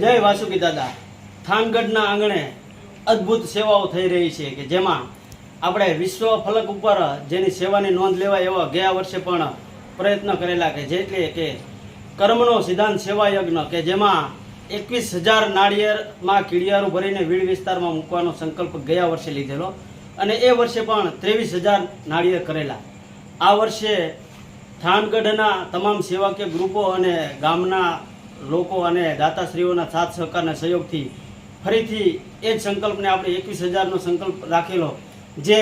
જય વાસુકી દાદા. થાનગઢના આંગણે અદ્ભુત સેવાઓ થઈ રહી છે કે જેમાં આપણે વિશ્વ ફલક ઉપર જેની સેવાની નોંધ લેવાય એવા ગયા વર્ષે પણ પ્રયત્ન કરેલા કે જેટલે કે કર્મનો સિદ્ધાંત સેવા યજ્ઞ કે જેમાં એકવીસ હજાર નાળિયેરમાં કીડિયારું ભરીને વીડ વિસ્તારમાં મૂકવાનો સંકલ્પ ગયા વર્ષે લીધેલો અને એ વર્ષે પણ ત્રેવીસ હજાર નાળિયેર કરેલા. આ વર્ષે થાનગઢના તમામ સેવાકીય ગ્રુપો અને ગામના લોકો અને દાતાશ્રીઓના સાથ સહકારના સહયોગથી ફરીથી એ જ સંકલ્પને આપણે એકવીસ હજારનો સંકલ્પ રાખેલો, જે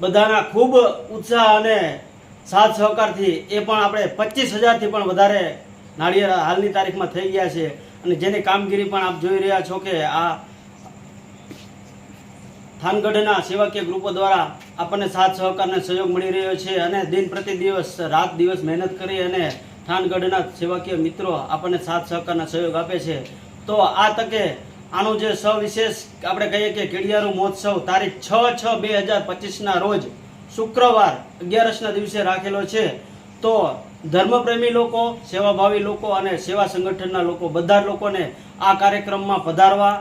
બધાના ખૂબ ઉત્સાહ અને સાથ, સહકારથી એ પણ આપણે પચીસ હજારથી પણ વધારે નાળિયેર હાલની તારીખમાં થઈ ગયા છે. અને જેની કામગીરી પણ આપ જોઈ રહ્યા છો કે આ થાનગઢના સેવાકીય ગ્રુપો દ્વારા આપણને સાથ સહકારને સહયોગ મળી રહ્યો છે અને દિન પ્રતિ દિવસ રાત દિવસ મહેનત કરી અને થાનગઢના સેવાકીય મિત્રો આપણને સાથ સહકારના સહયોગ આપે છે. તો આ તકે આનું જે સવિશેષ આપણે કહીએ કે કેડિયારું મહોત્સવ તારીખ છ છ બે હજાર પચીસના રોજ શુક્રવાર અગિયારસના દિવસે રાખેલો છે. તો ધર્મપ્રેમી લોકો, સેવાભાવી લોકો અને સેવા સંગઠનના લોકો બધા લોકોને આ કાર્યક્રમમાં પધારવા.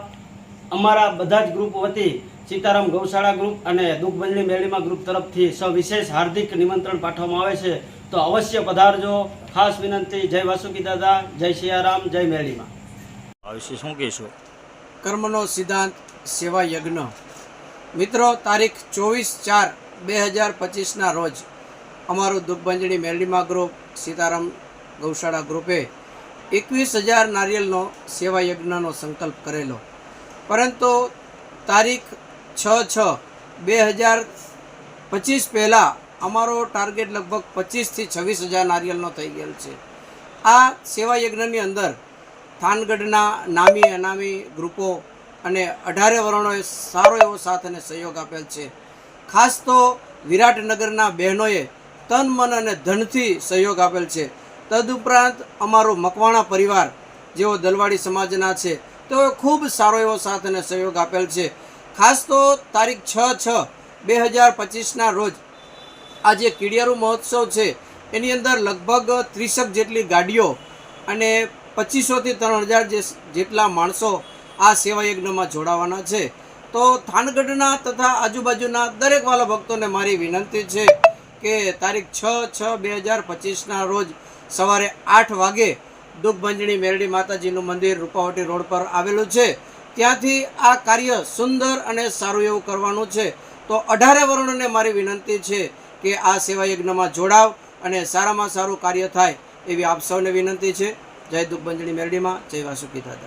અમારા બધા જ ગ્રુપ વતી સીતારામ ગૌશાળા ગ્રુપ અને દુઃખભંજની મેળીમાં ગ્રુપ તરફથી સવિશેષ હાર્દિક નિમંત્રણ પાઠવવામાં આવે છે. તો અવશ્ય પધારજો. ખાસ વિનંતી. જય વાસુકી દાદા જય સિયારામ જય મેળીમાં આ વિશે શું કહેશો? કર્મનો સિદ્ધાંત સેવા યજ્ઞ. મિત્રો તારીખ ચોવીસ ચાર બે હજાર પચીસના રોજ અમારું દુઃખભંજણી મેરડીમા ગ્રુપ સીતારામ ગૌશાળા ગ્રુપે એકવીસ હજાર નારિયેલનો સેવા યજ્ઞનો સંકલ્પ કરેલો. પરંતુ તારીખ છ છ બે હજાર પચીસ પહેલાં અમારો ટાર્ગેટ લગભગ પચીસથી છવ્વીસ હજાર નારિયેલનો થઈ ગયેલ છે. આ સેવા યજ્ઞની અંદર થાનગઢના નામી અનામી ગ્રુપો અને અઢારે વર્ણોએ સારો એવો સાથ અને સહયોગ આપેલ છે. ખાસ તો વિરાટનગરના બહેનોએ તન, મન અને ધનથી સહયોગ આપેલ છે. તદુપરાંત અમારો મકવાણા પરિવાર, જેઓ દલવાડી સમાજના છે, તેઓએ ખૂબ સારો એવો સાથ અને સહયોગ આપેલ છે. ખાસ તો તારીખ છ છ બે હજાર પચીસના રોજ આ જે કીડિયારુ મહોત્સવ છે. એની અંદર લગભગ ત્રીસક જેટલી ગાડીઓ અને પચીસોથી ત્રણ હજાર જેટલા માણસો આ સેવા યજ્ઞમાં જોડાવાના છે. તો થાનગઢના તથા આજુબાજુના દરેક વાલા ભક્તોને મારી વિનંતી છે કે તારીખ છ છ બે હજાર પચીસના રોજ સવારે આઠ વાગે દુઃખભંજણી મેરડી માતાજીનું મંદિર રૂપાવટી રોડ પર આવેલું છે. ત્યાંથી આ કાર્ય સુંદર અને સારું એવું કરવાનું છે. તો અઢારે વર્ણોને મારી વિનંતી છે કે આ સેવા યજ્ઞમાં જોડાવ અને સારામાં સારું કાર્ય થાય એવી આપ સૌને વિનંતી છે. જય દુઃખભંજણી મેરડીમાં. જય વાસુકી દાદા.